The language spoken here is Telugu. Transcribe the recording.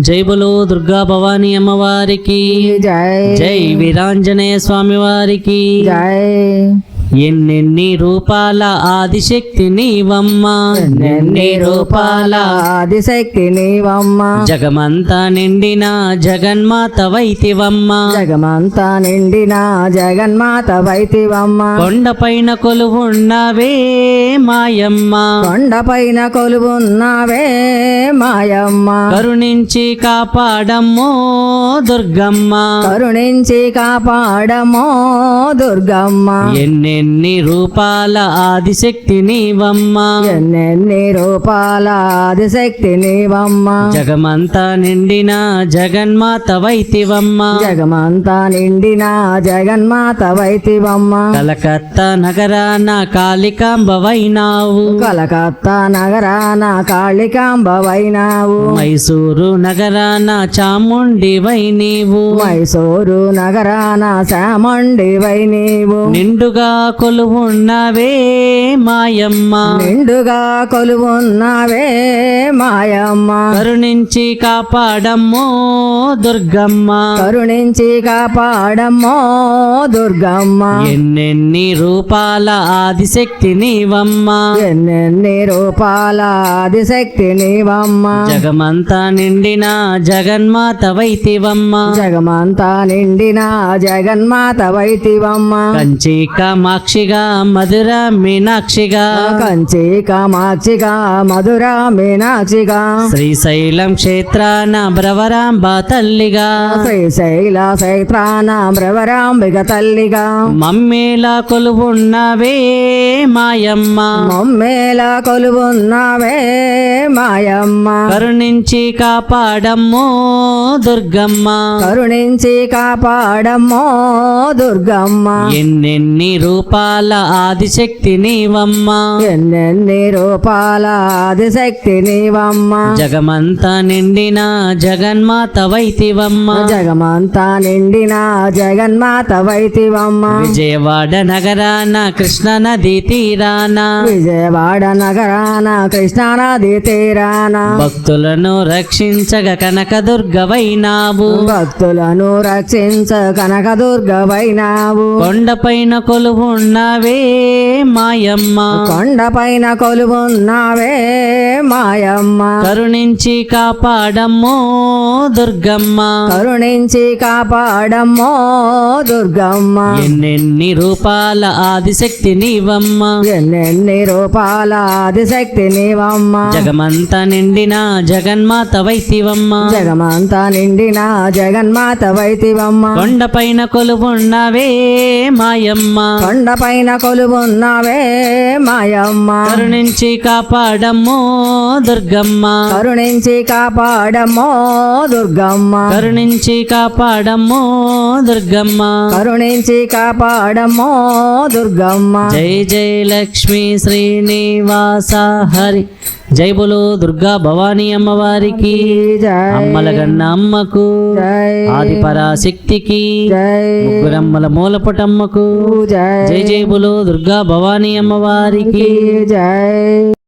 జై బలో దుర్గా భవానీ అమ్మవారికి. జై. జై వీరాంజనేయ స్వామి వారికి. జై. ఎన్నెన్ని రూపాల ఆదిశక్తి నీవమ్మ? ఎన్ని రూపాల ఆదిశక్తి నీవమ్మ? జగమంతా నిండిన జగన్మాత వైతివమ్మ. జగమంతా నిండిన జగన్మాత వైతివమ్మ. కొండపైన కొలువున్నవే మాయమ్మ. కొండపైన కొలువున్నావే మాయమ్మ. కరుణించి కాపాడమ్మో దుర్గమ్మ. కరుణించి కాపాడమో దుర్గమ్మ. ఎన్నెన్ని రూపాల ఆదిశక్తి నీవమ్మ? ఎన్నెన్ని రూపాల ఆదిశక్తి నీవమ్మ? జగమంతా నిండిన జగన్మాత వైతివమ్మ. జగమంతా నిండిన జగన్మాత వైతివమ్మ. కలకత్తా నగరాన కాళికాంబ వైనావు కలకత్తా నగరాన కాళికాంబ వైనావు మైసూరు నగరాన చాముండి వై నీవు. మైసూరు నగరాన శామండి వై నీవు. నిండుగా కొలువున్నవే మాయమ్మ. నిండుగా కొలువున్నావే మాయమ్మ. కరుణించి కాపాడమ్మో. దుర్గమ్మ. కరుణించి కాపాడమ్మో దుర్గమ్మ. ఎన్నెన్ని రూపాల ఆదిశక్తి నీవమ్మ. ఎన్నెన్ని రూపాల ఆదిశక్తి నీవమ్మ. జగమంతా నిండిన జగన్మాత వైతివమ్మ. జగమంతా నిండిన జగన్మాత వైతివమ్మ. కంచి కామాక్షిగా మధుర మీనాక్షిగా. కంచి కామాక్షిగా మధుర మీనాక్షిగా. శ్రీశైలం క్షేత్రాన భ్రవరాంబ తల్లిగా. భ్రవరాంబిక తల్లిగా. మమ్మేలా కొలువున్నవే మాయమ్మ. మమ్మేల కొలువున్నావే మాయమ్మ. కరుణించి కాపాడమ్మో. దుర్గమ్మ. కరుణించి కాపాడమ్మో దుర్గమ్మ. ఎన్నెన్ని రూపాల ఆదిశక్తి నీవమ్మ. ఎన్నెన్ని రూపాల ఆదిశక్తి నీవమ్మ. జగమంతా నిండిన జగన్మాత వైతివమ్మ. జగమంతా నిండిన జగన్మాత వైతివమ్మ. విజయవాడ నగరాన కృష్ణ నది తీరాన. విజయవాడ నగరాన కృష్ణానది తీరాన. భక్తులను రక్షించగ కనకదుర్గవైనావు భక్తులను రక్షించ కనకదుర్గ వైనావు కొండపైన కొలువున్నవే మాయమ్మ. కొండపైన కొలువున్నావే మాయమ్మ. కరుణించి కాపాడమ్మో దుర్గమ్మ. కరుణించి కాపాడమ్మో దుర్గమ్మ. ఎన్నెన్ని రూపాల ఆదిశక్తి నీవమ్మ. ఎన్నెన్ని రూపాల ఆదిశక్తి నీవమ్మ. జగమంతా నిండిన జగన్మాత వైతివమ్మ. జగమంతా నిండిన జగన్మాత వైతివమ్మ. కొండపైన కొలువున్నవే మాయమ్మ. కొండపైన కొలువున్నావే మాయమ్మ. కరుణించి కాపాడమ్మో దుర్గమ్మ. కరుణించి కాపాడమ్మో దుర్గమ్మ. కరుణించి కాపాడమ్మో దుర్గమ్మ. కరుణించి కాపాడమ్మో దుర్గమ్మ. జై జై లక్ష్మీ శ్రీనివాస హరి. జై బులు దుర్గా భవానీ అమ్మవారికి అమ్మలగన్న అమ్మకు ఆది పరాశక్తికి జై ముగ్గురమ్మల మూలపటమ్మకు. జై జై బులు దుర్గా భవానీ అమ్మవారికి. జై